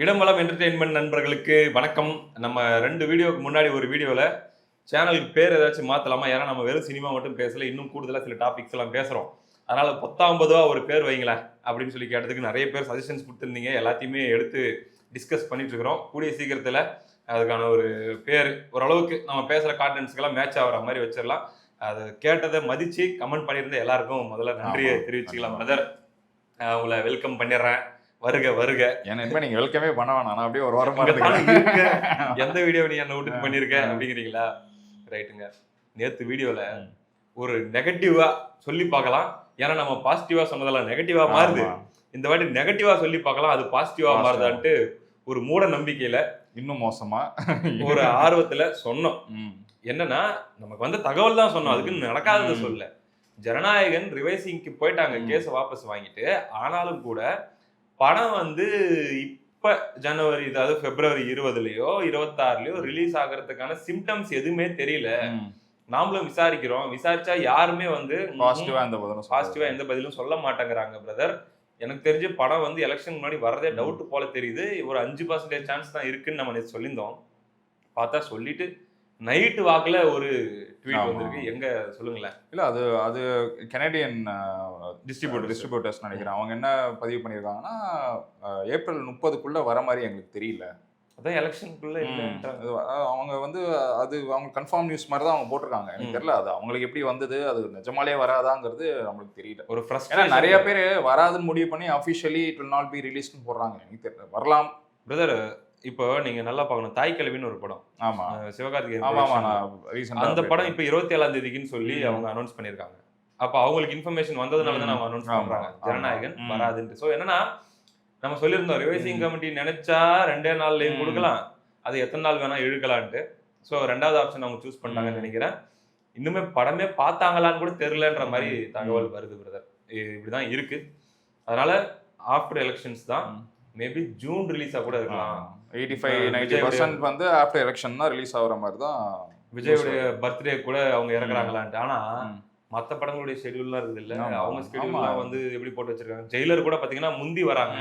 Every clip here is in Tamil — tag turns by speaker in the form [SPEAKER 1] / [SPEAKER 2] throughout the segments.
[SPEAKER 1] இடம்பலம் என்டர்டெயின்மெண்ட் நண்பர்களுக்கு வணக்கம். நம்ம ரெண்டு வீடியோக்கு முன்னாடி ஒரு வீடியோவில் சேனலுக்கு பேர் ஏதாச்சும் மாற்றலாமா ஏன்னா நம்ம வெறும் சினிமா மட்டும் பேசல இன்னும் கூடுதலாக சில டாபிக்ஸ் எல்லாம் பேசுகிறோம் அதனால பத்தாம்பதுவா ஒரு பேர் வைங்களேன் அப்படின்னு சொல்லி கேட்டதுக்கு நிறைய பேர் சஜஷன்ஸ் கொடுத்துருந்தீங்க. எல்லாத்தையுமே எடுத்து டிஸ்கஸ் பண்ணிட்டு இருக்கிறோம். கூடிய சீக்கிரத்தில் அதுக்கான ஒரு பேர் ஓரளவுக்கு நம்ம பேசுகிற கான்டென்ட்ஸ்க்கெல்லாம் மேட்ச் ஆகிற மாதிரி வச்சிடலாம். அது கேட்டதை மதிச்சு கமெண்ட் பண்ணியிருந்த எல்லாருக்கும் முதல்ல நன்றியை. தெரிவிச்சுக்கலாம். பிரதர் உங்களை வெல்கம் பண்ணிடுறேன். வருக வருக.
[SPEAKER 2] ஏன்னா இனிமே நீங்க வெல்கமே பண்ண வேணாம். நான் அப்படியே ஒரு வாரம்
[SPEAKER 1] இருக்க. எந்த வீடியோ நீ என்ன விட்டுட்டு பண்ணிருக்க
[SPEAKER 2] ஆ.
[SPEAKER 1] அப்படிங்கிறீங்களா? ரைட்டுங்க நேத்து வீடியோல
[SPEAKER 2] ம்.
[SPEAKER 1] ஒரு நெகட்டிவா சொல்லி பார்க்கலாம். ஏன்னா நம்ம பாசிட்டிவா சொன்னதெல்லாம் நெகட்டிவா மாறுது. இந்த வாட்டி நெகட்டிவா சொல்லி பார்க்கலாம். அது பாசிட்டிவா
[SPEAKER 2] Positive.
[SPEAKER 1] மாறுதான்ட்டு ஒரு மூட நம்பிக்கையில
[SPEAKER 2] இன்னும் மோசமா?
[SPEAKER 1] ஒரு ஆர்வத்துல சொன்னோம். என்னன்னா நமக்கு வந்து தகவல் தான் சொன்னோம். அதுக்கு நடக்காததை. சொல்ல. ஜனநாயகன் ரிவைசிங்க்கு போயிட்டாங்க. கேஸ் வாபஸ் வாங்கிட்டு ஆனாலும் கூட படம் வந்து இப்ப ஜனவரி அதாவது பிப்ரவரி இருபதுலயோ இருபத்தாறுலயோ ரிலீஸ் ஆகிறதுக்கான சிம்டம்ஸ் எதுவுமே தெரியல. நாமளும் விசாரிக்கிறோம். விசாரிச்சா யாருமே வந்து
[SPEAKER 2] பாசிட்டிவா இந்த பதிலும்
[SPEAKER 1] பாசிட்டிவா எந்த பதிலும் சொல்ல மாட்டேங்கிறாங்க பிரதர் எனக்கு தெரிஞ்சு படம் வந்து எலெக்ஷன் முன்னாடி வரதே
[SPEAKER 2] ம்.
[SPEAKER 1] டவுட் போல தெரியுது. ஒரு அஞ்சு பர்சன்டேஜ் சான்ஸ் தான் இருக்குன்னு நம்ம சொல்லியிருந்தோம். பார்த்தா சொல்லிட்டு நைட்டு வாக்குல ஒரு ட்வீட். வந்திருக்கு. எங்க சொல்லுங்களேன்.
[SPEAKER 2] இல்ல அது அது கனடியன்
[SPEAKER 1] Distributors.
[SPEAKER 2] டிஸ்ட்ரிபியூட்டர்ஸ் நினைக்கிறேன். அவங்க என்ன பதிவு பண்ணியிருக்காங்கன்னா ஏப்ரல் முப்பதுக்குள்ள வர மாதிரி எங்களுக்கு தெரியல.
[SPEAKER 1] அதான் எலெக்ஷனுக்குள்ள
[SPEAKER 2] அவங்க வந்து அது அவங்க கன்ஃபார்ம் நியூஸ் மாதிரி தான் அவங்க போட்டிருக்காங்க. எனக்கு தெரியல அது அவங்களுக்கு எப்படி வந்தது அது நிஜமாலே வராதாங்கிறது நம்மளுக்கு தெரியல.
[SPEAKER 1] ஒரு
[SPEAKER 2] ஏன்னா
[SPEAKER 1] ஃப்ரஸ்ட்ரேஷன்
[SPEAKER 2] நிறைய பேர் வராதுன்னு முடிவு பண்ணி officially it will not be ரிலீஸ்னு போடுறாங்க. எனக்கு தெரியல. வரலாம்.
[SPEAKER 1] பிரதர் இப்போ நீங்க நல்லா பார்க்கணும். தாய் கிழவின்னு ஒரு படம்.
[SPEAKER 2] ஆமா.
[SPEAKER 1] சிவகார்த்திகேயன்
[SPEAKER 2] ஆமா
[SPEAKER 1] அந்த படம் இப்ப இருபத்தி ஏழாம் தேதிக்குன்னு சொல்லி. அவங்க அனௌன்ஸ் பண்ணிருக்காங்க அப்ப அவங்களுக்கு இன்ஃபர்மேஷன் வந்ததுனால தான் அவங்க அனௌன்ஸ் பண்றாங்க. ஜனநாயகன். வராதுன்ட்டு. சோ என்னன்னா நம்ம சொல்லியிருந்தோம் ரிவைசிங். கமிட்டி நினைச்சா ரெண்டே நாள்லயும்
[SPEAKER 2] ம்.
[SPEAKER 1] கொடுக்கலாம். அது எத்தனை நாள் வேணா இழுக்கலான்ட்டு. சோ ரெண்டாவது ஆப்ஷன் அவங்க சூஸ் பண்ணாங்கன்னு. நினைக்கிறேன். இன்னுமே படமே பார்த்தாங்களான்னு கூட தெரியலன்ற மாதிரி. தகவல் வருது பிரதர் இப்படிதான் இருக்கு. அதனால ஆஃப்டர் எலெக்ஷன்ஸ் தான். மேபி ஜூன் ரிலீஸா கூட இருக்கலாம்.
[SPEAKER 2] எயிட்டி ஃபைவ் நைன்டி பர்சன்ட் வந்து ஆஃப்டர் எலெக்ஷன் தான் ரிலீஸ் ஆகுற மாதிரி தான்
[SPEAKER 1] விஜயோடைய பர்த்டே கூட அவங்க இறக்குறாங்களான்ட்டு. ஆனா
[SPEAKER 2] ம்.
[SPEAKER 1] மத்த படங்களுடைய ஷெட்யூல்லாம் இருக்குது இல்ல. அவங்க ஷெட்யூல்லாம்
[SPEAKER 2] ஆமா.
[SPEAKER 1] வந்து எப்படி போட்டு வச்சிருக்காங்க? ஜெயிலர் கூட பாத்தீங்கன்னா முந்தி வராங்க.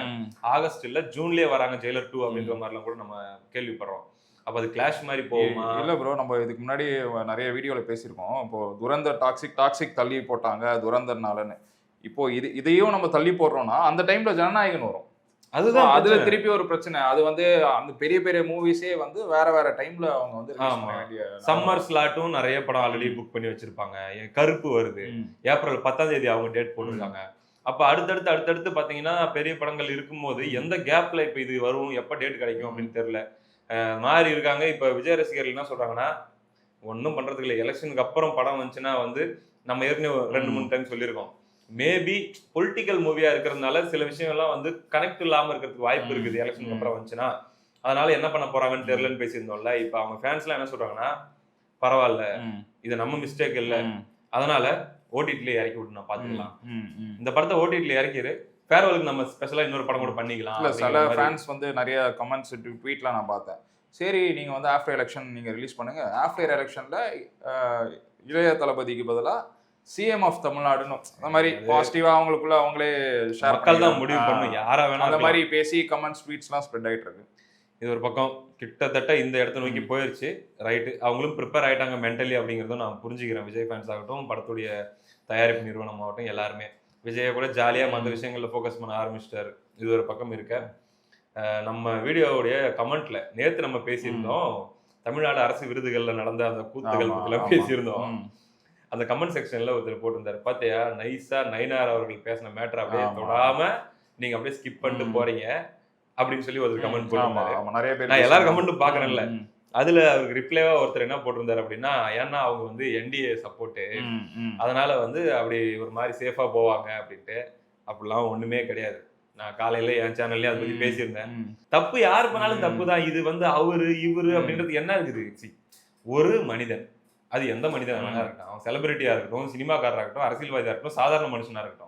[SPEAKER 1] ஆகஸ்ட் இல்ல ஜூன்லயே வராங்க ஜெயிலர் டூ அப்படின்ற மாதிரிலாம் கூட நம்ம கேள்விப்படுறோம். அப்ப அது கிளாஷ் மாதிரி போகுமா?
[SPEAKER 2] இல்ல ப்ரோ நம்ம இதுக்கு முன்னாடி நிறைய வீடியோல பேசியிருக்கோம். இப்போ துரந்தர் டாக்ஸிக் டாக்ஸிக் தள்ளி போட்டாங்க துரந்தர்னாலன்னு. இப்போ இது இதையும் நம்ம தள்ளி போடுறோம்னா அந்த டைம்ல ஜனநாயகன் வரும்.
[SPEAKER 1] அதுதான்
[SPEAKER 2] அதுல. திருப்பி ஒரு பிரச்சனை. அது வந்து அந்த பெரிய பெரிய மூவிஸே வந்து வேற வேற டைம்ல அவங்க வந்து
[SPEAKER 1] சம்மர் ஸ்லாட்டும் நிறைய படம் ஆல்ரெடி புக் பண்ணி வச்சிருப்பாங்க. கருப்பு வருது. ஏப்ரல் பத்தாம் தேதி அவங்க டேட் போட்டிருக்காங்க. அப்ப அடுத்தடுத்து அடுத்தடுத்து பாத்தீங்கன்னா பெரிய படங்கள் இருக்கும்போது எந்த கேப்ல இப்ப இது வரும்? எப்ப டேட் கிடைக்கும் அப்படின்னு தெரியல. மாறி இருக்காங்க. இப்ப விஜய் ரசிகர்கள் என்ன சொல்றாங்கன்னா ஒன்றும் பண்றதுக்கு இல்லை. எலெக்ஷனுக்கு அப்புறம் படம் வந்துச்சுன்னா வந்து நம்ம ஏற்கனவே ரெண்டு. மூணு டைம் சொல்லியிருக்கோம். மேபி பொலிட்டிக்கல் மூவியா இருக்கிறதுனால சில விஷயங்கள்லாம் வந்து கனெக்ட் இல்லாம இருக்கிறதுக்கு வாய்ப்பு. இருக்குது எலெக்ஷனுக்கு
[SPEAKER 2] ம்.
[SPEAKER 1] அப்புறம் வந்துச்சுன்னா அதனால என்ன பண்ண போறாங்கன்னு தெரியலன்னு பேசியிருந்தோம்ல இப்ப அவங்க ஃபேன்ஸ்லாம் என்ன சொல்றாங்கன்னா பரவாயில்ல. இது நம்ம மிஸ்டேக் இல்ல. அதனால ஓடிடில இறக்கி விட்டு நான் பாத்துக்கலாம்
[SPEAKER 2] ம். ம்.
[SPEAKER 1] இந்த படத்தை ஓடிடில இறக்கிரு ஃபேர்வெலுக்கு நம்ம ஸ்பெஷலா இன்னொரு படம் கூட பண்ணிக்கலாம்
[SPEAKER 2] இல்ல சில. ஃபேன்ஸ் வந்து நிறைய கமெண்ட்ஸ் ட்வீட்லாம் நான் பார்த்தேன் சரி நீங்க வந்து ஆஃப்டர் எலெக்ஷன் நீங்க ரிலீஸ் பண்ணுங்க ஆஃப்டர் எலெக்ஷன்ல இளைய தளபதிக்கு பதிலா சிஎம் ஆஃப் தமிழ்நாடுன்னு அந்த மாதிரி பாசிட்டிவா அவங்களுக்குள்ள அவங்களே ஷேர்
[SPEAKER 1] மக்கள் தான் முடிவு பண்ணும் யாரா வேணா
[SPEAKER 2] அந்த. மாதிரி பேசி கமெண்ட்ஸ் ட்வீட்ஸ்லாம் ஸ்ப்ரெட் ஆயிட்டு இருக்கு
[SPEAKER 1] இது ஒரு பக்கம் கிட்டத்தட்ட இந்த இடத்த நோக்கி. போயிருச்சு. ரைட்டு அவங்களும் ப்ரிப்பேர் ஆயிட்டாங்க மென்டலி அப்படிங்கிறதும் நான் புரிஞ்சுக்கிறேன். விஜய் ஃபேன்ஸ் ஆகட்டும் படத்துடைய தயாரிப்பு நிறுவனம் ஆகட்டும் எல்லாருமே. விஜயை கூட ஜாலியா மற்ற. விஷயங்கள்ல ஃபோக்கஸ் பண்ண ஆரம்பிச்சிட்டாரு. இது ஒரு பக்கம் இருக்க. நம்ம வீடியோவுடைய கமெண்ட்ல நேத்து நம்ம பேசியிருந்தோம். தமிழ்நாடு அரசு விருதுகள்ல நடந்த அந்த கூத்துகள். பேசியிருந்தோம். அந்த கமெண்ட் செக்ஷன்ல ஒருத்தர் போட்டிருந்தாரு பாத்தியா நைஸா நைனார் அவர்கள் பேசின மேட்டர் அப்படியே. தொடாம நீங்க அப்படியே ஸ்கிப் பண்ணிட்டு. போறீங்க அப்படின்னு சொல்லி ஒருத்தர் கமெண்ட் போட்டிருந்தாரு
[SPEAKER 2] நிறைய பேர்
[SPEAKER 1] நான் எல்லாரும் comment பாக்குறேன்ல. அதுல அவருக்கு ரிப்ளைவா ஒருத்தர் என்ன போட்டிருந்தாரு அப்படின்னா ஏன்னா அவங்க வந்து என்டிஏ சப்போர்ட்
[SPEAKER 2] ம், ம்.
[SPEAKER 1] அதனால வந்து அப்படி ஒரு மாதிரி சேஃபா போவாங்க அப்படின்ட்டு அப்படிலாம் ஒண்ணுமே கிடையாது நான் காலையில என் சேனல்லே அதை பத்தி பேசியிருந்தேன். தப்பு யார் பண்ணாலும். தப்பு தான் இது வந்து அவரு இவரு. அப்படின்றது என்ன இருக்குது ஒரு மனிதன் அது எந்த மனிதன்
[SPEAKER 2] ம்.
[SPEAKER 1] வேணா இருக்கட்டும் அவன் செலிபிரிட்டியா இருக்கட்டும் சினிமாக்காரரா இருக்கட்டும் அரசியல்வாதியா இருக்கட்டும் சாதாரண மனுஷனா இருக்கட்டும்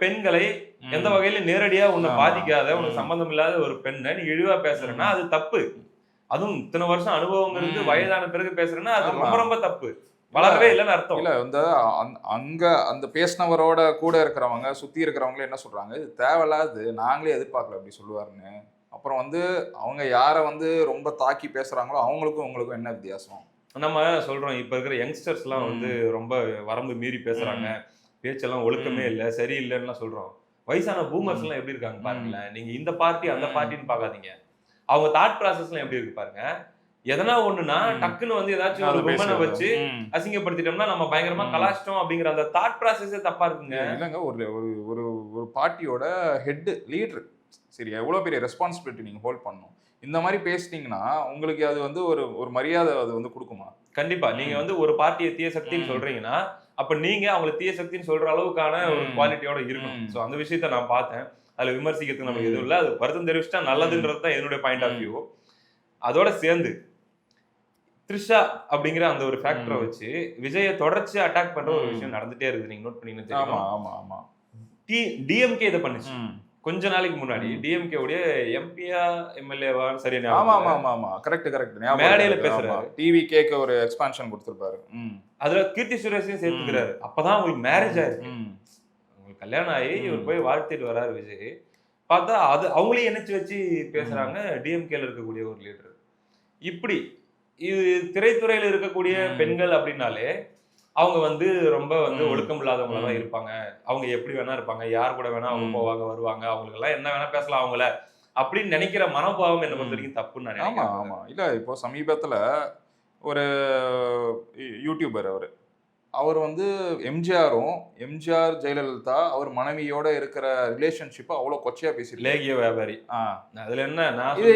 [SPEAKER 1] பெண்களை எந்த. வகையில நேரடியா உன்னை. பாதிக்காத உனக்கு. சம்பந்தம் இல்லாத ஒரு பெண்ணை நீ இழிவா பேசுறேன்னா அது தப்பு அதுவும் இத்தனை வருஷம் அனுபவம் இருந்து. வயதான பிறகு பேசுறேன்னா அது. ரொம்ப ரொம்ப தப்பு வளரவே இல்லைன்னு அர்த்தம்
[SPEAKER 2] இல்ல இந்த அங்க அந்த பேசினவரோட கூட இருக்கிறவங்க சுத்தி இருக்கிறவங்களே என்ன சொல்றாங்க இது தேவையில்லாது நாங்களே எதிர்பார்க்கல அப்படி சொல்லுவாருன்னு அப்புறம் வந்து அவங்க யாரை வந்து ரொம்ப தாக்கி பேசுறாங்களோ அவங்களுக்கும் உங்களுக்கும் என்ன வித்தியாசம்
[SPEAKER 1] நம்ம சொல்றோம் இப்ப இருக்கிற யங்ஸ்டர்ஸ் எல்லாம்
[SPEAKER 2] ம்.
[SPEAKER 1] வந்து ரொம்ப வரம்பு மீறி பேசுறாங்க பேச்செல்லாம் ஒழுக்கமே. இல்ல சரியில்லைன்னு சொல்றோம் வயசான பூமர்ஸ் எல்லாம் எப்படி இருக்காங்க பாருங்களேன் நீங்க இந்த பார்ட்டி அந்த. பார்ட்டின்னு பார்க்காதீங்க அவங்க தாட் ப்ராசஸ் எல்லாம் எப்படி இருக்கு பாருங்க எதனா ஒண்ணுனா
[SPEAKER 2] ம்.
[SPEAKER 1] டக்குன்னு வந்து ஏதாச்சும் ஒரு உமனை. வச்சு. அசிங்கப்படுத்திட்டோம்னா நம்ம பயங்கரமா. கலாச்சிட்டோம் அப்படிங்கிற அந்த தாட் ப்ராசஸே தப்பா இருக்குங்க
[SPEAKER 2] இல்லைங்க ஒரு ஒரு ஒரு ஒரு பார்ட்டியோட ஹெட் லீடர் சரி எவ்வளோ பெரிய ரெஸ்பான்சிபிலிட்டி நீங்கள் ஹோல்ட் பண்ணணும் இந்த மாதிரி பேசிட்டீங்கன்னா உங்களுக்கு அது வந்து ஒரு ஒரு மரியாதை அது வந்து கொடுக்குமா
[SPEAKER 1] கண்டிப்பா நீங்க. வந்து ஒரு பார்ட்டியை தீய சக்தின்னு. சொல்றீங்கன்னா அப்ப நீங்க அவங்களை தீய சக்தின்னு சொல்ற அளவுக்கான ஒரு. குவாலிட்டியோட இருக்கணும். சோ அந்த விஷயத்த நான் பார்த்தேன் அதுல விமர்சிக்கிறதுக்கு நமக்கு. எதுவும் இல்ல அது வருத்தம் தெரிவிச்சிட்டா நல்லதுன்றது தான் என்னுடைய பாயிண்ட் ஆஃப். வியூ அதோட சேர்ந்து த்ரிஷா அப்படிங்கிற அந்த ஒரு ஃபேக்டரை. வச்சு விஜய தொடர்ச்சி அட்டாக் பண்ற ஒரு. விஷயம் நடந்துட்டே இருக்குது நீங்க நோட் பண்ணீங்கன்னு
[SPEAKER 2] ஆமா
[SPEAKER 1] தெரியும்
[SPEAKER 2] ஆமா ஆமா
[SPEAKER 1] டி டிஎம்கே இதை பண்ணுச்சு. கொஞ்ச நாளைக்கு முன்னாடி. டிஎம்கே உடைய எம்பியா எம்எல்ஏவான்னு சரியா
[SPEAKER 2] ஆமா ஆமா. ஆமா ஆமா கரெக்ட் கரெக்ட்
[SPEAKER 1] மேடையில பேசுறாரு.
[SPEAKER 2] டிவி கேக்க ஒரு எக்ஸ்பான்ஷன் கொடுத்துருப்பாரு.
[SPEAKER 1] அதுல கீர்த்தி சுரேஷையும் சேர்த்துக்கிறாரு அப்பதான் அவங்களுக்கு மேரேஜ் ஆயிருக்கு
[SPEAKER 2] ம்.
[SPEAKER 1] அவங்களுக்கு கல்யாணம் ஆகி. இவர் போய் வாழ்த்திட்டு வராரு விஜய் பார்த்தா அது அவங்களையும் இணைச்சு வச்சு பேசுறாங்க டிஎம்கேல இருக்கக்கூடிய ஒரு லீடர் இப்படி இது திரைத்துறையில இருக்கக்கூடிய. பெண்கள் அப்படின்னாலே அவங்க வந்து ரொம்ப வந்து. ஒழுக்கம் இல்லாதவங்களா தான். இருப்பாங்க. அவங்க எப்படி வேணா இருப்பாங்க. யார் கூட வேணா அவங்க. போவாங்க வருவாங்க. அவங்களுக்கு எல்லாம் என்ன வேணா பேசலாம் அவங்கள. அப்படின்னு நினைக்கிற மனோபாவம் என்ன பொறுத்த. வரைக்கும் தப்புன்னு நான்
[SPEAKER 2] ஆமா ஆமா. இல்ல இப்போ சமீபத்துல ஒரு யூடியூபர் அவர். அவர் வந்து எம்ஜிஆரும் எம்ஜிஆர் ஜெயலலிதா அவர் மனைவியோட இருக்கிற ரிலேஷன்ஷிப்பை அவ்வளோ கொச்சையா பேசியிருக்காரு
[SPEAKER 1] லேகிய வியாபாரி.
[SPEAKER 2] ஆ.
[SPEAKER 1] அதுல என்ன? நான்
[SPEAKER 2] இது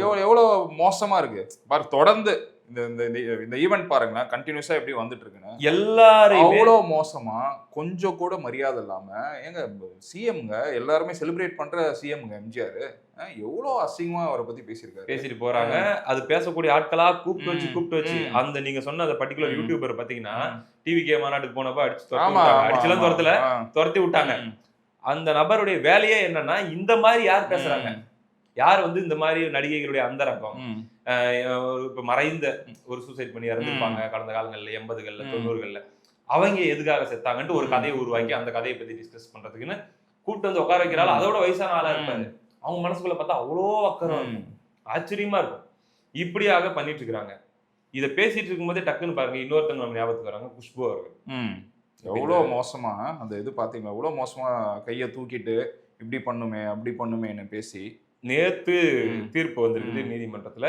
[SPEAKER 2] எவ்வளோ எவ்வளோ மோசமா இருக்கு. பாரு தொடர்ந்து இந்த இந்த இந்த- ஈவெண்ட் பாருங்களேன் கண்டினியூஸா எப்படி வந்துட்டு இருக்குன்னு
[SPEAKER 1] எல்லாரையுமே
[SPEAKER 2] அவ்வளோ மோசமா கொஞ்சம் கூட மரியாதை இல்லாம ஏங்க சிஎம்ங்க எல்லாருமே செலிப்ரேட் பண்ற சிஎம்ங்க எம்ஜிஆர் எவ்வளோ அசிங்கமா அவரை பத்தி பேசியிருக்காரு
[SPEAKER 1] பேசிட்டு போறாங்க அது பேசக்கூடிய ஆட்களா கூப்பிட்டு வச்சு கூப்பிட்டு வச்சு. அந்த நீங்க சொன்ன அந்த பர்டிகுலர். யூடியூபர் பாத்தீங்கன்னா. டிவி கே மாநாட்டுக்கு போனப்ப அடிச்சு அடிச்சுலாம். துரத்துல. துரத்தி விட்டாங்க. அந்த நபருடைய வேலையே என்னன்னா இந்த மாதிரி யார் பேசுறாங்க யார் வந்து இந்த மாதிரி நடிகைகளுடைய அந்தரங்கம்? இப்ப மறைந்த ஒரு சூசைட் பண்ணி இறந்துருப்பாங்க கடந்த காலங்கள்ல எண்பதுகள்ல. தொண்ணூறுகள்ல. அவங்க எதுக்காக செத்தாங்கன்ட்டு ஒரு. கதையை உருவாக்கி அந்த கதையை பத்தி டிஸ்கஸ் பண்றதுக்குன்னு கூப்பிட்டு வந்து உட்கார வைக்கிறாள். அதோட வயசான ஆளா இருப்பாரு. அவங்க மனசுக்குள்ள பார்த்தா அவ்வளோ அக்கறம் இருக்கும். ஆச்சரியமா இருக்கும். இப்படியாக பண்ணிட்டு இருக்காங்க இதை பேசிட்டு இருக்கும்போதே டக்குன்னு பாருங்க இன்னொருத்தங்க நம்ம ஞாபகத்துக்கு வராங்க குஷ்பு அவர்கள்.
[SPEAKER 2] எவ்வளோ மோசமா அந்த இது பாத்தீங்களா எவ்வளோ மோசமா கையை தூக்கிட்டு இப்படி பண்ணுமே அப்படி பண்ணுமேன்னு பேசி
[SPEAKER 1] நேத்து. தீர்ப்பு வந்திருக்குது. நீதிமன்றத்துல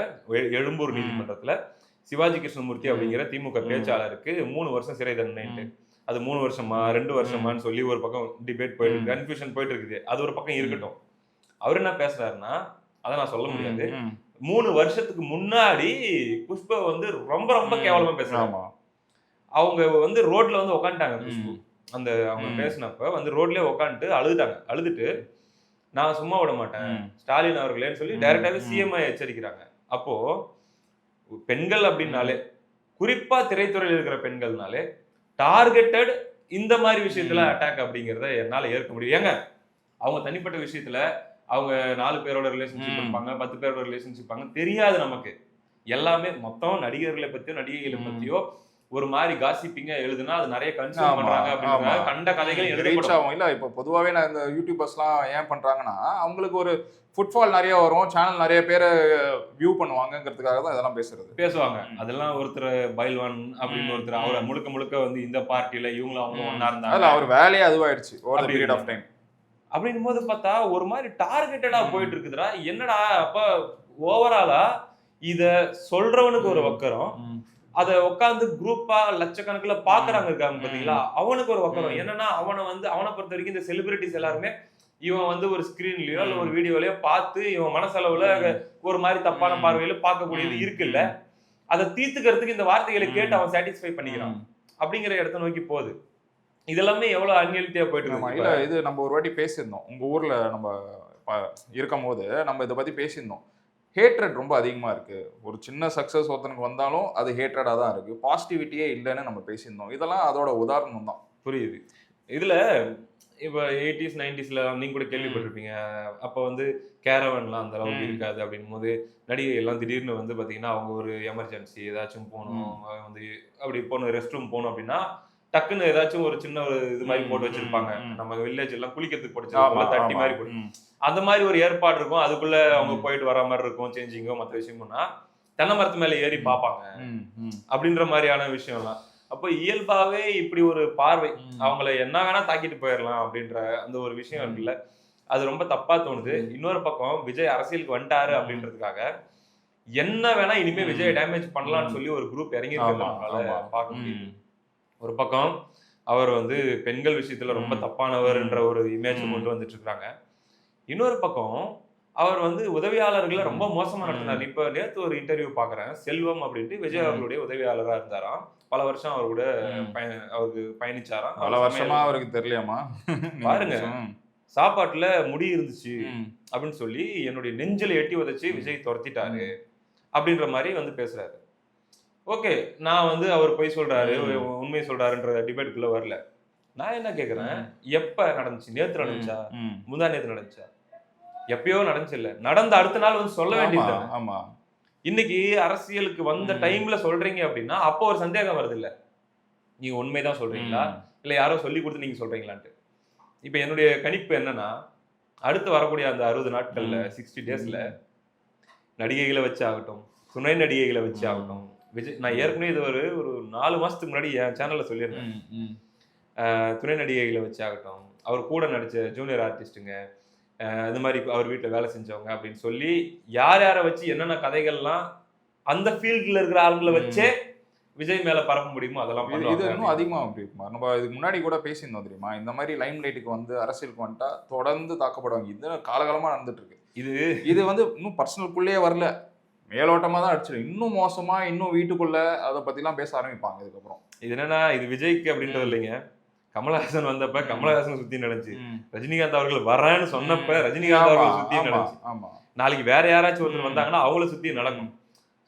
[SPEAKER 1] எழும்பூர். நீதிமன்றத்துல சிவாஜி கிருஷ்ணமூர்த்தி. அப்படிங்கிற திமுக. பேச்சாளருக்கு மூணு வருஷம் சிறை தண்டனைட்டு. அது மூணு வருஷமா ரெண்டு வருஷமான்னு சொல்லி ஒரு பக்கம் டிபேட் போயிட்டு இருக்கு கன்ஃபியூஷன் போயிட்டு இருக்குது அது ஒரு பக்கம் இருக்கட்டும் அவர் என்ன பேசுறாருன்னா அதை நான் சொல்ல முடியாது. மூணு வருஷத்துக்கு முன்னாடி புஷ்ப வந்து ரொம்ப ரொம்ப. கேவலமா பேசுறாங்க அவங்க வந்து ரோட்ல வந்து உக்காந்துட்டாங்க குஷ்பு
[SPEAKER 2] ம்.
[SPEAKER 1] அந்த அவங்க. பேசினப்ப வந்து ரோட்லயே உக்காந்துட்டு அழுதுட்டாங்க அழுதுட்டு நான் சும்மா விட மாட்டேன். ஸ்டாலின் அவர்களேன்னு சொல்லி. டைரக்டாவே
[SPEAKER 2] ம்.
[SPEAKER 1] சிஎம் எச்சரிக்கிறாங்க அப்போ பெண்கள் அப்படின்னாலே குறிப்பா திரைத்துறையில் இருக்கிற பெண்கள்னாலே டார்கெட்டட் இந்த மாதிரி விஷயத்துல. அட்டாக் அப்படிங்கறத என்னால ஏற்க முடியும் ஏங்க அவங்க தனிப்பட்ட விஷயத்துல அவங்க நாலு பேரோட ரிலேஷன்ஷிப். இருப்பாங்க பத்து பேரோட ரிலேஷன்ஷிப் இருப்பாங்க தெரியாது நமக்கு எல்லாமே மொத்தம் நடிகர்களை பத்தியோ நடிகைகளை. பத்தியோ ஒரு மாதிரி காசிப்பிங்க எழுதுனா அது நிறைய கன்சியூம் பண்றாங்க அப்படின்ற
[SPEAKER 2] ஆமா.
[SPEAKER 1] கண்ட கதைகள் எழுதப்படும்
[SPEAKER 2] ஆகும் இல்ல இப்போ பொதுவாவே நான் இந்த யூடியூபர்ஸ்லாம் ஏன் பண்றாங்கன்னா அவங்களுக்கு ஒரு ஃபுட்ஃபால் நிறைய வரும் சேனல் நிறைய பேரை வியூ பண்ணுவாங்கங்கிறதுக்காக தான் இதெல்லாம் பேசுறது
[SPEAKER 1] பேசுவாங்க. அதெல்லாம் ஒருத்தர் பைல்வான் அப்படின்னு. ஒருத்தர் அவரை. முழுக்க முழுக்க வந்து இந்த பார்ட்டியில இவங்களும் ஒண்ணா
[SPEAKER 2] அதுல
[SPEAKER 1] இருந்தாங்க
[SPEAKER 2] அவர் வேலையே அதுவாயிடுச்சு ஓவர் பீரியட் ஆஃப். டைம்
[SPEAKER 1] அப்படின்னும் போது பார்த்தா ஒரு மாதிரி டார்கெட்டடா. போயிட்டு இருக்குதுடா என்னடா அப்ப ஓவராலா இத சொல்றவனுக்கு ஒரு வக்கரம் அத உட்காந்து குரூப்பா லட்சக்கணக்குல பாக்குறாங்க இருக்காங்க. பாத்தீங்களா அவனுக்கு ஒரு வக்கரம். என்னன்னா அவனை வந்து அவனை பொறுத்த வரைக்கும் இந்த செலிபிரிட்டிஸ் எல்லாருமே இவன் வந்து ஒரு ஸ்கிரீன்லயோ இல்ல. ஒரு வீடியோலயோ பார்த்து இவன் மனசளவுல ஒரு மாதிரி தப்பான. பார்வையில பார்க்கக்கூடியது இருக்குல்ல அதை தீர்த்துக்கிறதுக்கு இந்த வார்த்தைகளை கேட்டு. அவன் சாட்டிஸ்ஃபை பண்ணிக்கிறான் அப்படிங்கிற இடத்த நோக்கி போகுது இதெல்லாமே எவ்வளவு அன்ஹெல்த்தியா போயிட்டு இருக்கு
[SPEAKER 2] இல்ல. இது நம்ம ஒரு வாட்டி பேசியிருந்தோம் உங்க ஊர்ல நம்ம இருக்கும் போது நம்ம இதை பத்தி பேசியிருந்தோம் ஹேட்ரட் ரொம்ப அதிகமா இருக்கு. ஒரு சின்ன சக்சஸ் ஒருத்தனுக்கு வந்தாலும் அது ஹேட்ரடா தான் இருக்கு. பாசிட்டிவிட்டியே இல்லைன்னு நம்ம பேசியிருந்தோம். இதெல்லாம் அதோட உதாரணம் தான்.
[SPEAKER 1] புரியுது. இதுல இப்ப எயிட்டிஸ் நைன்டிஸ்ல நீங்க கூட கேள்விப்பட்டிருப்பீங்க. அப்ப வந்து கேரவன்லாம் அந்த அளவுக்கு. இருக்காது அப்படின்னும் போது நடிகை எல்லாம் திடீர்னு வந்து பாத்தீங்கன்னா அவங்க ஒரு எமர்ஜென்சி ஏதாச்சும் போகணும் வந்து அப்படி போகணும் ரெஸ்ட் ரூம் போகணும் அப்படின்னா டக்குன்னு ஏதாச்சும் ஒரு சின்ன ஒரு இது மாதிரி போட்டு வச்சிருப்பாங்க. நம்ம வில்லேஜ் எல்லாம் குளிக்கிறதுக்கு போட்டு தட்டி. மாதிரி போட்டு அந்த மாதிரி ஒரு ஏற்பாடு இருக்கும் அதுக்குள்ள அவங்க. போயிட்டு வர மாதிரி இருக்கும் சேஞ்சிங்கோ மற்ற விஷயம்னா தென்னை மரத்து மேல ஏறி பார்ப்பாங்க அப்படின்ற மாதிரியான விஷயம்லாம் அப்போ இயல்பாவே இப்படி ஒரு பார்வை. அவங்கள என்ன வேணா தாக்கிட்டு போயிடலாம் அப்படின்ற அந்த ஒரு விஷயம். இருக்குல்ல அது ரொம்ப தப்பா தோணுது. இன்னொரு பக்கம் விஜய் அரசியலுக்கு வந்துட்டாரு. அப்படின்றதுக்காக என்ன வேணா இனிமே. விஜய் டேமேஜ் பண்ணலாம்னு. சொல்லி ஒரு குரூப் இறங்கி. பார்க்க முடியுது ஒரு பக்கம் அவர் வந்து பெண்கள் விஷயத்துல ரொம்ப
[SPEAKER 2] ம்.
[SPEAKER 1] தப்பானவர்ன்ற ஒரு இமேஜ். கொண்டு வந்துட்டு இருக்காங்க இன்னொரு பக்கம் அவர் வந்து உதவியாளர்களை ரொம்ப. மோசமா நடத்தினார். இப்ப நேத்து ஒரு இன்டர்வியூ பாக்குறேன். செல்வம் அப்படின்ட்டு விஜய். அவர்களுடைய உதவியாளரா இருந்தாராம். பல வருஷம் அவர் கூட அவருக்கு பயணிச்சாராம்.
[SPEAKER 2] பல வருஷமா அவருக்கு தெரியலையாமா
[SPEAKER 1] பாருங்க. சாப்பாட்டுல முடி இருந்துச்சு அப்படின்னு சொல்லி என்னுடைய நெஞ்சில எட்டி உதைச்சு. விஜய் துரத்திட்டாரு. அப்படின்ற மாதிரி வந்து பேசுறாரு. ஓகே நான் வந்து அவர் பொய் சொல்றாரு. உண்மை சொல்றாருன்ற டிபேட்டுக்குள்ள வரல. நான் என்ன கேக்குறேன்? எப்ப நடந்துச்சு? நேத்து நடந்துச்சா. முந்தா நேத்து நடந்துச்சா? எப்பயோ நடந்துச்சு இல்ல. நடந்த அடுத்த நாள் வந்து சொல்ல வேண்டியது
[SPEAKER 2] ஆமா.
[SPEAKER 1] இன்னைக்கு அரசியலுக்கு வந்த. டைம்ல சொல்றீங்க அப்படின்னா அப்போ ஒரு சந்தேகம் வருது இல்ல. நீங்க உண்மைதான் சொல்றீங்களா. இல்ல யாரோ சொல்லி கொடுத்து நீங்க சொல்றீங்களான்ட்டு. இப்ப என்னுடைய கணிப்பு என்னன்னா அடுத்து வரக்கூடிய அந்த அறுபது நாட்கள்ல சிக்ஸ்டி டேஸ்ல நடிகைகளை வச்சு ஆகட்டும் துணை நடிகைகளை வச்சு. ஆகட்டும் விஜய் நான் ஏற்கனவே இது ஒரு ஒரு நாலு மாசத்துக்கு முன்னாடி என் சேனல்ல சொல்லியிருந்தேன். துணை நடிகைகளை வச்சு ஆகட்டும் அவர் கூட நடிச்ச ஜூனியர் ஆர்டிஸ்ட்டுங்க அது மாதிரி அவர் வீட்டில் வேலை செஞ்சவங்க அப்படின்னு சொல்லி யார் யாரை வச்சு என்னென்ன கதைகள்லாம் அந்த ஃபீல்டில் இருக்கிற ஆளுங்களை வச்சே விஜய் மேல பரப்ப முடியுமோ அதெல்லாம்
[SPEAKER 2] இது இது இன்னும் அதிகமா அப்படி இருக்குமா? நம்ம இதுக்கு முன்னாடி கூட பேசியிருந்தோம் தெரியுமா? இந்த மாதிரி லைம் லைட்டுக்கு வந்து அரசியலுக்கு வந்துட்டா தொடர்ந்து தாக்கப்படுவாங்க. இது காலகாலமா நடந்துட்டு இருக்கு.
[SPEAKER 1] இது
[SPEAKER 2] இது வந்து இன்னும் பர்சனலுக்குள்ளேயே வரல. மேலோட்டமா தான் அடிச்சிடும் இன்னும் மோசமா இன்னும் வீட்டுக்குள்ள அதை பத்திலாம் பேச ஆரம்பிப்பாங்க இதுக்கப்புறம்
[SPEAKER 1] இது என்னன்னா இது விஜய்க்கு அப்படின்றது. இல்லைங்க கமலஹாசன் வந்தப்ப. கமலஹாசன் சுத்தி நடந்துச்சு. ரஜினிகாந்த் அவர்கள் வரேன்னு சொன்னப்ப. ரஜினிகாந்த் அவர்கள் சுத்தி நடந்துச்சு
[SPEAKER 2] ஆமா
[SPEAKER 1] நாளைக்கு வேற யாராச்சும் ஒருத்தர். வந்தாங்கன்னா அவங்கள சுத்தி நடக்கும்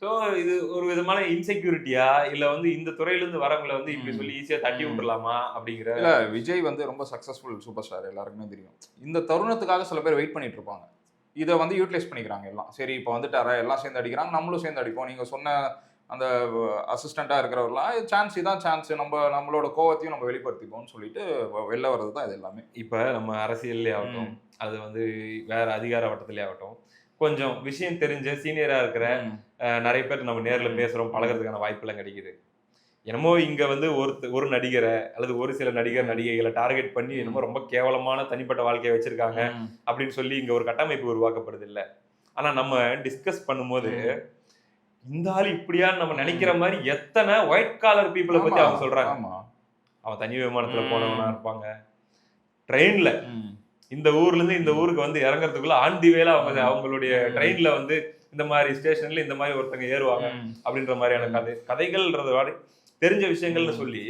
[SPEAKER 1] ஸோ இது ஒரு விதமான இன்செக்யூரிட்டியா இல்ல வந்து இந்த துறையில இருந்து வரவங்களை வந்து இப்படி. சொல்லி ஈஸியா தட்டி
[SPEAKER 2] ம்.
[SPEAKER 1] விட்டுறலாமா அப்படிங்கிற
[SPEAKER 2] இல்ல விஜய் வந்து ரொம்ப சக்சஸ்ஃபுல் சூப்பர் ஸ்டார் எல்லாருக்குமே தெரியும் இந்த தருணத்துக்காக சில பேர் வெயிட் பண்ணிட்டு இருப்பாங்க இதை வந்து யூட்டிலைஸ் பண்ணிக்கிறாங்க எல்லாம். சரி இப்போ வந்துட்டாரா எல்லாம் சேர்ந்து அடிக்கிறாங்க நம்மளும் சேர்ந்து அடிப்போம். நீங்க சொன்ன அந்த அசிஸ்டண்டா இருக்கிறவர்லாம் சான்ஸ் இதான் சான்ஸ் நம்ம நம்மளோட கோவத்தையும் நம்ம வெளிப்படுத்திப்போம்னு சொல்லிட்டு வெளில வர்றது தான் இது எல்லாமே.
[SPEAKER 1] இப்ப நம்ம அரசியல்லே ஆகட்டும் அது வந்து வேற அதிகார வட்டத்திலே ஆகட்டும் கொஞ்சம் விஷயம் தெரிஞ்ச சீனியரா இருக்கிற நிறைய பேர் நம்ம நேர்ல
[SPEAKER 2] ம்.
[SPEAKER 1] பேசுறோம் பழகுறதுக்கான வாய்ப்பெல்லாம் கிடைக்குது. என்னமோ இங்க வந்து ஒரு ஒரு நடிகரை அல்லது ஒரு சில நடிகர் நடிகைகளை டார்கெட் பண்ணி என்னமோ ரொம்ப கேவலமான தனிப்பட்ட வாழ்க்கையை வச்சிருக்காங்க. அப்படின்னு சொல்லி இங்க ஒரு கட்டமைப்பு உருவாக்கப்படுது இல்ல ஆனா நம்ம டிஸ்கஸ் பண்ணும்போது இந்த ஆள் இப்படியான்னு நம்ம நினைக்கிற மாதிரி எத்தனை ஒயிட் காலர் பீப்புளை பத்தி
[SPEAKER 2] ஆமா,
[SPEAKER 1] அவங்க சொல்றாங்க
[SPEAKER 2] ஆமா
[SPEAKER 1] அவன் தனி விமானத்துல. போனவனா இருப்பாங்க ட்ரெயின்ல. இந்த ஊர்ல இருந்து இந்த. ஊருக்கு வந்து இறங்குறதுக்குள்ள தி வேல அவங்க. அவங்களுடைய. ட்ரெயின்ல வந்து இந்த மாதிரி ஸ்டேஷன்ல இந்த மாதிரி ஒருத்தங்க ஏறுவாங்க. அப்படின்ற மாதிரியான கதை கதைகள்ன்றத தெரிஞ்ச விஷயங்கள்னு. சொல்லி.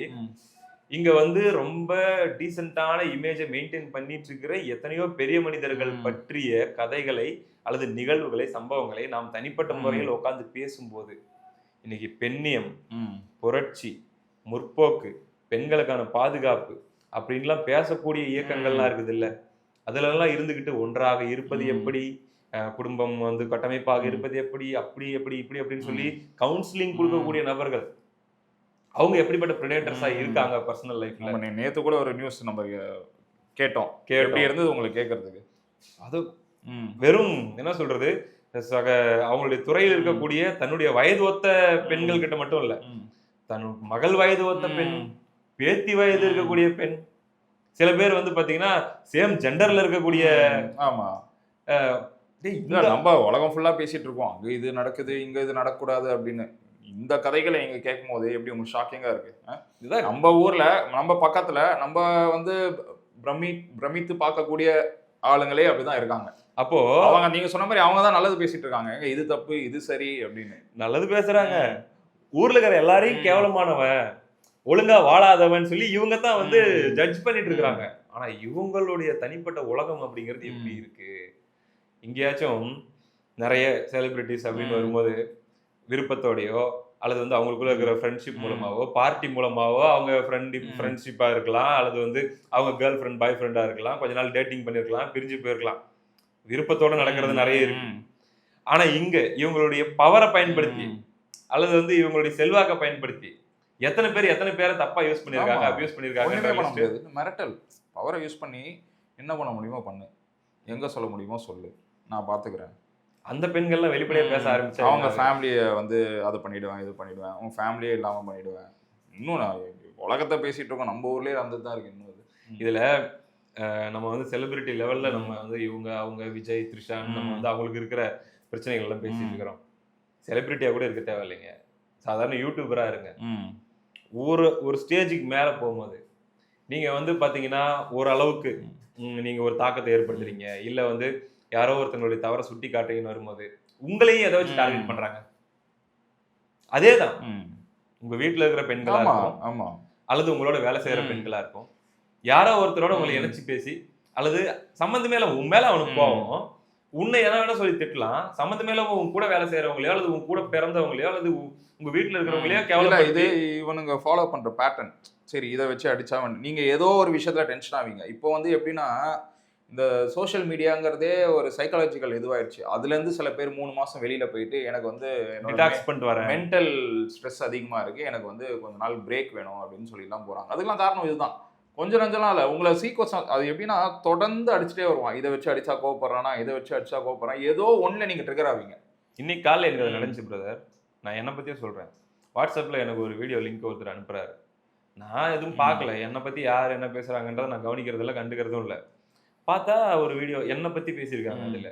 [SPEAKER 1] இங்க வந்து ரொம்ப டீசென்டான இமேஜை மெயின்டைன் பண்ணிட்டு இருக்கிற எத்தனையோ பெரிய மனிதர்கள். பற்றிய கதைகளை அல்லது நிகழ்வுகளை சம்பவங்களை நாம் தனிப்பட்ட. முறையில் உட்கார்ந்து பேசும்போது இன்னைக்கு பெண்ணியம். புரட்சி முற்போக்கு பெண்களுக்கான பாதுகாப்பு அப்படின்லாம் பேசக்கூடிய இயக்கங்கள்லாம். இருக்குது இல்ல அதுல எல்லாம் இருந்துகிட்டு ஒன்றாக இருப்பது. எப்படி குடும்பம் வந்து கட்டமைப்பாக. இருப்பது எப்படி அப்படி எப்படி இப்படி அப்படின்னு சொல்லி கவுன்சிலிங் கொடுக்கக்கூடிய நபர்கள் அவங்க எப்படிப்பட்ட பிரிடேட்டர்ஸா
[SPEAKER 2] ம்.
[SPEAKER 1] இருக்காங்க பர்சனல் லைஃப்ல
[SPEAKER 2] நம்ம நே- நேத்து கூட ஒரு நியூஸ் நம்ம கேட்டோம் எப்படி இருந்தது உங்களுக்கு கேட்கறதுக்கு
[SPEAKER 1] அது. வெறும் என்ன சொல்றது சக அவங்களுடைய துறையில் இருக்கக்கூடிய தன்னுடைய வயது ஒத்த பெண்கள் கிட்ட மட்டும் இல்ல. தன் மகள் வயது ஒத்த பெண். பேத்தி வயது. இருக்கக்கூடிய பெண் சில பேர் வந்து பாத்தீங்கன்னா சேம் ஜெண்டர்ல இருக்கக்கூடிய.
[SPEAKER 2] ஆமா நம்ம உலகம் ஃபுல்லா பேசிட்டு இருக்கோம் அங்க இது நடக்குது இங்க இது நடக்கக்கூடாது அப்படின்னு இந்த கதைகளை நீங்க கேட்கும் போது எப்படி உங்களுக்கு ஷாக்கிங்கா இருக்கு அஹ்?
[SPEAKER 1] இதுதான்
[SPEAKER 2] நம்ம ஊர்ல நம்ம பக்கத்துல நம்ம வந்து பிரமி பிரமித்து பார்க்கக்கூடிய ஆளுங்களே அப்படிதான் இருக்காங்க
[SPEAKER 1] அப்போ
[SPEAKER 2] அவங்க நீங்க சொன்ன மாதிரி அவங்க தான் நல்லது பேசிட்டு இருக்காங்க இது தப்பு இது சரி அப்படின்னு
[SPEAKER 1] நல்லது பேசுறாங்க ஊர்ல இருக்கிற எல்லாரையும். கேவலமானவன் ஒழுங்கா வாழாதவன் சொல்லி இவங்க தான் வந்து. ஜட்ஜ் பண்ணிட்டு இருக்காங்க ஆனா இவங்களுடைய தனிப்பட்ட உலகம் அப்படிங்கிறது எப்படி. இருக்கு எங்கேயாச்சும் நிறைய செலிபிரிட்டிஸ் அப்படின்னு. வரும்போது விருப்பத்தோடையோ அல்லது வந்து அவங்களுக்குள்ள இருக்கிற ஃப்ரெண்ட்ஷிப்
[SPEAKER 2] ம்.
[SPEAKER 1] மூலமாவோ பார்ட்டி மூலமாவோ அவங்க ஃப்ரெண்ட்
[SPEAKER 2] ம்.
[SPEAKER 1] ஃப்ரெண்ட்ஷிப்பா இருக்கலாம் அல்லது வந்து அவங்க கேர்ள் ஃப்ரெண்ட் பாய் ஃப்ரெண்டா இருக்கலாம் கொஞ்ச நாள் டேட்டிங் பண்ணிருக்கலாம் பிரிஞ்சு போயிருக்கலாம் விருப்பத்தோட நடக்கிறது நிறைய இருக்கு
[SPEAKER 2] ம்.
[SPEAKER 1] ஆனா இங்க இவங்களுடைய பவரை பயன்படுத்தி. அல்லது வந்து இவங்களுடைய செல்வாக்கை பயன்படுத்தி எத்தனை பேர் எத்தனை பேரை தப்பா யூஸ் பண்ணிருக்காங்க
[SPEAKER 2] ஆமா.
[SPEAKER 1] அபியூஸ்
[SPEAKER 2] ஒண்ணுமே பண்ண
[SPEAKER 1] பண்ணிருக்காங்க
[SPEAKER 2] முடியாது மிரட்டல் பவரை யூஸ் பண்ணி என்ன பண்ண முடியுமோ பண்ணு எங்க சொல்ல முடியுமோ சொல்லு நான் பாத்துக்கிறேன்
[SPEAKER 1] அந்த பெண்கள்லாம் வெளிப்படையா பேச ஆரம்பிச்சு
[SPEAKER 2] அவங்க ஃபேமிலியை வந்து அதை பண்ணிடுவேன் இது பண்ணிடுவேன். அவங்க ஃபேமிலியே இல்லாம பண்ணிடுவேன். இன்னும் நான் உலகத்தை பேசிட்டு இருக்கோம். நம்ம ஊர்லயே வந்துட்டு தான் இருக்கு இன்னும்
[SPEAKER 1] இதுல நம்ம வந்து செலிபிரிட்டி லெவல்ல நம்ம வந்து இவங்க அவங்க விஜய் த்ரிஷா நம்ம. வந்து அவங்களுக்கு இருக்கிற பிரச்சனைகள் எல்லாம் பேசிட்டு. இருக்கிறோம். செலிபிரிட்டியா கூட இருக்க தேவையில்லைங்க. சாதாரண யூடியூபரா இருங்க. ஒரு ஒரு ஸ்டேஜுக்கு மேல போகும்போது நீங்க வந்து பாத்தீங்கன்னா ஓரளவுக்கு ம், நீங்க ஒரு தாக்கத்தை ஏற்படுத்துறீங்க. இல்ல வந்து யாரோ ஒருத்தங்களுடைய தவறை சுட்டி காட்டுறீங்கன்னு வரும்போது உங்களையும் எதை வச்சு. டார்கெட் பண்றாங்க அதேதான்
[SPEAKER 2] ம்.
[SPEAKER 1] உங்க வீட்ல இருக்கிற பெண்களா இருக்கும்
[SPEAKER 2] ஆமா
[SPEAKER 1] அல்லது உங்களோட வேலை செய்யற. பெண்களா இருக்கும் யாரோ ஒருத்தரோட உங்களை. இணைச்சு பேசி அல்லது சம்மந்தமே இல்ல உன் மேல அவனுக்கு
[SPEAKER 2] ம்.
[SPEAKER 1] கோவம் உன்னை எதை வேணா சொல்லி திட்டலாம் சம்மந்தமே இல்லாம உன் கூட வேலை செய்யறவங்களையோ அல்லது உன் கூட பிறந்தவங்களையோ அல்லது உங்க வீட்டுல இருக்கிறவங்களையோ
[SPEAKER 2] இல்ல இது இவனுங்க ஃபாலோ பண்ற பேட்டர்ன் சரி இதை வச்சு அடிச்சா நீங்க ஏதோ ஒரு விஷயத்துல டென்ஷன் ஆவீங்க இப்போ வந்து எப்படின்னா இந்த சோஷியல் மீடியாங்கிறதே ஒரு சைக்காலஜிக்கல் இதுவாயிருச்சு. அதுல இருந்து சில பேர் மூணு மாசம் வெளியில போயிட்டு எனக்கு வந்து
[SPEAKER 1] டிடாக்ஸ் பண்ணிட்டு வரேன்.
[SPEAKER 2] மென்டல் ஸ்ட்ரெஸ் அதிகமா இருக்கு. எனக்கு வந்து கொஞ்ச நாள் பிரேக் வேணும் அப்படின்னு சொல்லிலாம் போறாங்க. அதுக்கெல்லாம் காரணம் இதுதான். கொஞ்சம் நஞ்சம்லாம் இல்லை. உங்களை சீக்வன்ஸ் அது எப்படின்னா தொடர்ந்து அடிச்சுட்டே வருவான். இதை வச்சு அடிச்சா கோவப்படுறானா இதை வச்சு அடிச்சா கோவப்படுறான் ஏதோ ஒண்ணுல நீங்க ட்ரிகர் ஆவீங்க.
[SPEAKER 1] இன்னைக்கு காலைல எனக்கு. நடந்துச்சு பிரதர் நான் என்னை பத்தியே சொல்றேன். வாட்ஸ்அப்ல எனக்கு ஒரு வீடியோ லிங்க் ஒருத்தர் அனுப்புறாரு. நான் எதுவும். பார்க்கல. என்னை பத்தி யார் என்ன பேசுறாங்கன்றத நான் கவனிக்கிறது இல்ல கண்டுக்கிறதும் இல்ல. பார்த்தா ஒரு வீடியோ என்னை பத்தி பேசியிருக்காங்க. அதுல.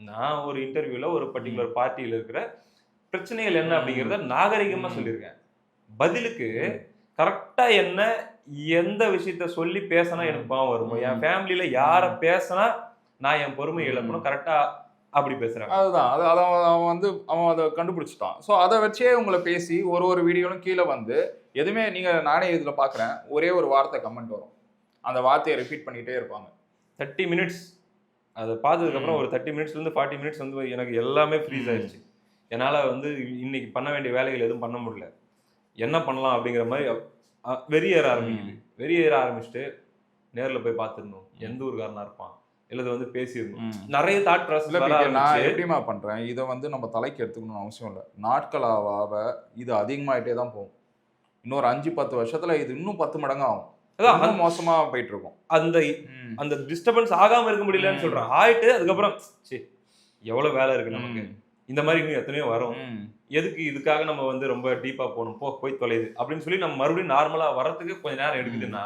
[SPEAKER 1] நான் ஒரு இன்டர்வியூல ஒரு பர்டிகுலர் பார்ட்டியில இருக்கிற பிரச்சனைகள் என்ன. அப்படிங்கறத நாகரிகமா
[SPEAKER 2] ம்.
[SPEAKER 1] சொல்லியிருக்கேன். பதிலுக்கு கரெக்டா என்ன எந்த விஷயத்த சொல்லி பேசினா எனக்கு பாவம் வருமோ? என். ஃபேமிலியில யார பேசினா நான் என் பொறுமை. இழக்கணும் கரெக்டா அப்படி பேசுறாங்க.
[SPEAKER 2] அதுதான். அது அதை அவன் வந்து அவன் அதை கண்டுபிடிச்சிட்டான். ஸோ அதை வச்சே உங்களை பேசி ஒரு ஒரு வீடியோலும் கீழே வந்து எதுவுமே நீங்க நானே இதுல பாக்குறேன் ஒரே ஒரு வார்த்தை கமெண்ட் வரும். அந்த வார்த்தையை ரிப்பீட் பண்ணிட்டே இருப்பாங்க.
[SPEAKER 1] தேர்ட்டி மினிட்ஸ் அதை பார்த்ததுக்கு அப்புறம்
[SPEAKER 2] ம்.
[SPEAKER 1] ஒரு தேர்ட்டி மினிட்ஸ்ல இருந்து ஃபார்ட்டி மினிட்ஸ் வந்து எனக்கு எல்லாமே ஃப்ரீஸ். ஆயிடுச்சு. என்னால வந்து இன்னைக்கு பண்ண வேண்டிய வேலைகள் எதுவும் பண்ண முடியல. என்ன பண்ணலாம் அப்படிங்கிற மாதிரி அ- வெறியேற ஆரம்பிக்குது. வெறியேற ஆரம்பிச்சுட்டு நேர்ல போய் பார்த்துடணும். எந்த ஊருக்காரனா இருப்பான்? இல்லது வந்து பேசிடணும்.
[SPEAKER 2] ம்.
[SPEAKER 1] நிறைய தாட்
[SPEAKER 2] இல்ல
[SPEAKER 1] ப்ராசஸ்
[SPEAKER 2] நான் எப்படிமா பண்றேன்? இதை வந்து நம்ம தலைக்கு எடுத்துக்கணும்னு அவசியம் இல்லை. நாட்கள் ஆக இது அதிகமாயிட்டே தான் போகும். இன்னொரு அஞ்சு பத்து வருஷத்துல இது இன்னும் பத்து மடங்கு ஆகும்
[SPEAKER 1] அதான்
[SPEAKER 2] மோசமா போயிட்டு இருக்கும்
[SPEAKER 1] அந்த அந்த டிஸ்டர்பன்ஸ் ஆகாம இருக்க முடியலன்னு. சொல்றேன். ஆயிட்டு அதுக்கப்புறம் சி எவ்வளவு வேலை இருக்கு நமக்கு. இந்த மாதிரி இன்னும் எத்தனையோ வரும். எதுக்கு இதுக்காக நம்ம வந்து ரொம்ப டீப்பா போகணும்? போ போய் தொலையுது அப்படின்னு சொல்லி நம்ம மறுபடியும் நார்மலா வர்றதுக்கு கொஞ்ச நேரம் எடுக்குதுன்னா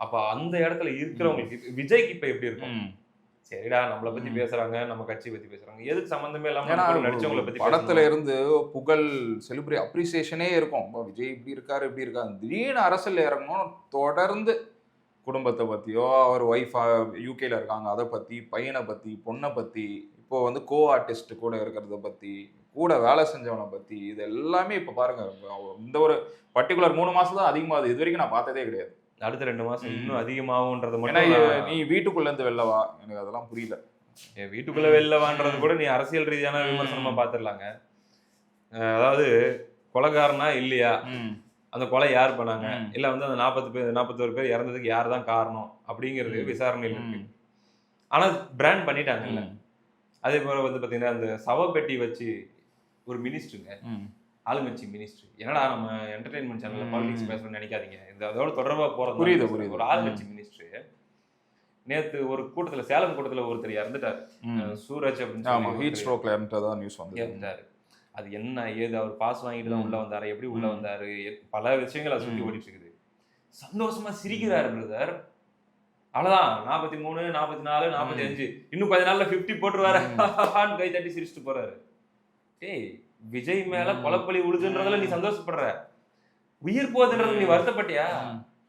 [SPEAKER 1] அப்ப அந்த இடத்துல இருக்கிறவங்களுக்கு விஜய்க்கு இப்ப எப்படி இருக்கும். சரிடா நம்மள பத்தி. பேசுறாங்க நம்ம கட்சி பத்தி பேசுறாங்க எதுக்கு சம்பந்தமே இல்லாம நடிச்சவங்கள பத்தி
[SPEAKER 2] படத்துல? இருந்து புகழ் செலிபிரே அப்ரிசியேஷனே இருக்கும் விஜய் இப்படி இருக்காரு இப்படி இருக்காரு திடீர்னு அரசியல் இறங்கணும் தொடர்ந்து குடும்பத்தை பத்தியோ அவர் ஒய்ஃப் யூகேல இருக்காங்க அதை பத்தி பையனை பத்தி பொண்ணை பத்தி இப்போ வந்து கோ ஆர்டிஸ்ட் கூட இருக்கிறத பத்தி கூட வேலை செஞ்சவனை பத்தி இது எல்லாமே இப்ப பாருங்க இந்த ஒரு பர்டிகுலர் மூணு மாசம் தான் அதிகமாகுது இது வரைக்கும் நான் பார்த்ததே கிடையாது
[SPEAKER 1] அடுத்த ரெண்டு மாசம். இன்னும் அதிகமாகும்ன்றது மட்டும்
[SPEAKER 2] நீ வீட்டுக்குள்ள இருந்து வெளில வா எனக்கு அதெல்லாம் புரியல
[SPEAKER 1] என் வீட்டுக்குள்ள வெளில வான்றது கூட நீ அரசியல் ரீதியான விமர்சனமா. பாத்துடலாங்க அதாவது கொலைகாரனா இல்லையா அந்த கொலை யார் பண்ணாங்க. இல்ல வந்து அந்த நாற்பது பேர் நாற்பத்தோரு பேர் இறந்ததுக்கு யார் தான் காரணம் அப்படிங்கிறது
[SPEAKER 2] ம்.
[SPEAKER 1] விசாரணையில் இருக்கு. ஆனா பிராண்ட் பண்ணிட்டாங்கல்ல. அதே போல வந்து பாத்தீங்கன்னா அந்த சவப்பெட்டி வச்சு ஒரு மினிஸ்டருங்க. ஆளுங்கட்சி மினிஸ்டர் என்னடா நம்ம என்டர்டைன்மெண்ட் சேனல்ல
[SPEAKER 2] ம்.
[SPEAKER 1] பாலிடிக்ஸ் பேசணும்னு நினைக்காதீங்க இந்த அதோட தொடர்பா போறது
[SPEAKER 2] புரியுது, புரியுது.
[SPEAKER 1] ஒரு ஆளுங்கட்சி மினிஸ்டர் நேத்து ஒரு கூட்டத்துல சேலம் கூட்டத்துல ஒருத்தர் இறந்துட்டாரு. சூரஜ் அப்படின்னு
[SPEAKER 2] ஹீட் ஸ்ட்ரோக்ல நியூஸ் வந்தது
[SPEAKER 1] இறந்துட்டாரு அது என்ன ஏது அவர் பாஸ் வாங்கிட்டு தான். உள்ள வந்தாரு எப்படி உள்ள. வந்தாரு பல விஷயங்கள் அதை சுத்தி
[SPEAKER 2] ம்.
[SPEAKER 1] ஓடிட்டு இருக்குது சந்தோஷமா சிரிக்கிறாரு பிரதர் அவ்வளவுதான் நாற்பத்தி மூணு நாற்பத்தி நாலு நாற்பத்தி அஞ்சு இன்னும் கொஞ்ச நாள்ல பிப்டி போட்டுருவாரு. கை தட்டி சிரிச்சுட்டு போறாரு ஏய் விஜய் மேல. கொலப்பலி உழுதுன்றதுல நீ. சந்தோஷப்படுற உயிர் போகுதுன்றது நீ. வருத்தப்பட்டியா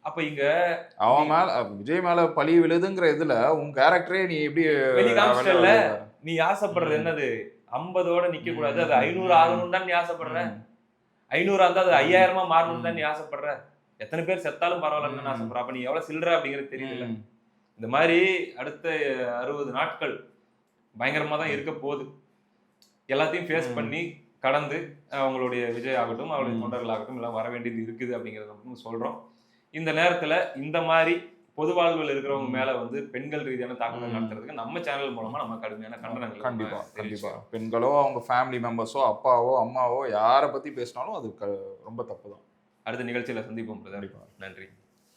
[SPEAKER 1] அப்ப இங்க
[SPEAKER 2] அவன் மேல விஜய் மேல பழி விழுதுங்கிற இதுல உன் கேரக்டரே நீ எப்படி?
[SPEAKER 1] நீ ஆசைப்படுறது. என்னது ஐம்பதோட நிக்க கூடாது அது. ஐநூறு ஆகணும் தான் நீ ஆசைப்படுற. ஐநூறு இருந்தா அது. ஐயாயிரமா மாறணும் தான். நீ ஆசைப்படுற எத்தனை பேர் செத்தாலும் பரவாயில்லன்னு. ஆசைப்படுற அப்ப நீ எவ்வளவு சில்ற அப்படிங்கிறது தெரியல. இந்த மாதிரி அடுத்த அறுபது நாட்கள் பயங்கரமா தான் இருக்க போகுது எல்லாத்தையும் ஃபேஸ். பண்ணி கடந்து அவங்களுடைய விஜய் ஆகட்டும் அவருடைய. தொண்டர்கள் ஆகட்டும் எல்லாம் வர வேண்டியது இருக்குது அப்படிங்கறத மட்டும் சொல்றோம் இந்த நேரத்துல இந்த மாதிரி பொது வாழ்வில் இருக்கிறவங்க. மேல வந்து பெண்கள் ரீதியான தாக்குதல். நடத்துறதுக்கு நம்ம சேனல் மூலமா நம்ம கடுமையான கண்டனங்கள்
[SPEAKER 2] கண்டிப்பா
[SPEAKER 1] நம்ம
[SPEAKER 2] கண்டிப்பா
[SPEAKER 1] தெரிவிச்சுக்கிறோம்.
[SPEAKER 2] பெண்களோ அவங்க ஃபேமிலி மெம்பர்ஸோ அப்பாவோ அம்மாவோ யாரை பத்தி பேசினாலும் அது க- ரொம்ப தப்பு தான்
[SPEAKER 1] அடுத்த நிகழ்ச்சியில சந்திப்போம் நன்றி